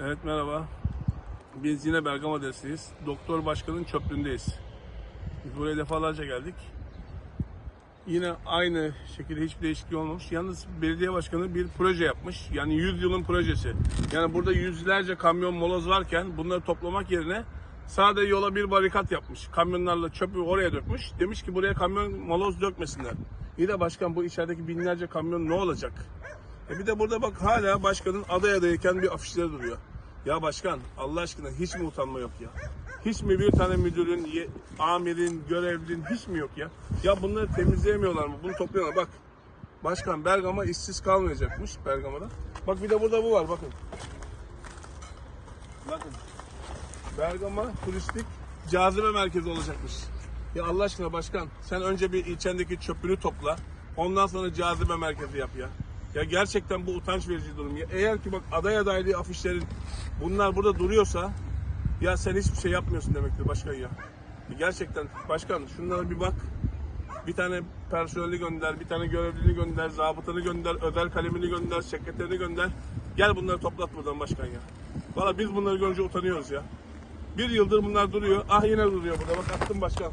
Evet merhaba. Biz yine Bergama'dayız. Doktor Başkan'ın çöplüğündeyiz. Biz buraya defalarca geldik. Yine aynı şekilde hiçbir değişiklik olmamış. Yalnız belediye başkanı bir proje yapmış. Yani 100 yılın projesi. Yani burada yüzlerce kamyon moloz varken bunları toplamak yerine sadece yola bir barikat yapmış. Kamyonlarla çöpü oraya dökmüş. Demiş ki buraya kamyon moloz dökmesinler. İyi de başkan bu içerideki binlerce kamyon ne olacak? E bir de burada bak hala başkanın aday adayken bir afişleri duruyor. Ya başkan Allah aşkına hiç mi utanma yok ya? Hiç mi bir tane müdürün, amirin, görevlinin hiç mi yok ya? Ya bunları temizleyemiyorlar mı? Bunu topluyorlar. Bak başkan Bergama işsiz kalmayacakmış Bergama'da. Bak bir de burada bu var bakın. Bakın. Bergama turistik cazibe merkezi olacakmış. Ya Allah aşkına başkan sen önce bir ilçendeki çöpünü topla. Ondan sonra cazibe merkezi yap ya. Ya gerçekten bu utanç verici durum. Ya eğer ki bak aday adaylığı afişlerin bunlar burada duruyorsa ya sen hiçbir şey yapmıyorsun demektir başkan ya. Ya Gerçekten başkan şunlara bir bak. Bir tane personeli gönder, bir tane görevlini gönder, zabıtanı gönder, özel kalemini gönder, sekreterini gönder. Gel bunları toplat buradan başkan ya. Valla biz bunları görünce utanıyoruz ya. Bir yıldır bunlar duruyor. Ah yine duruyor burada. Bak attım başkan.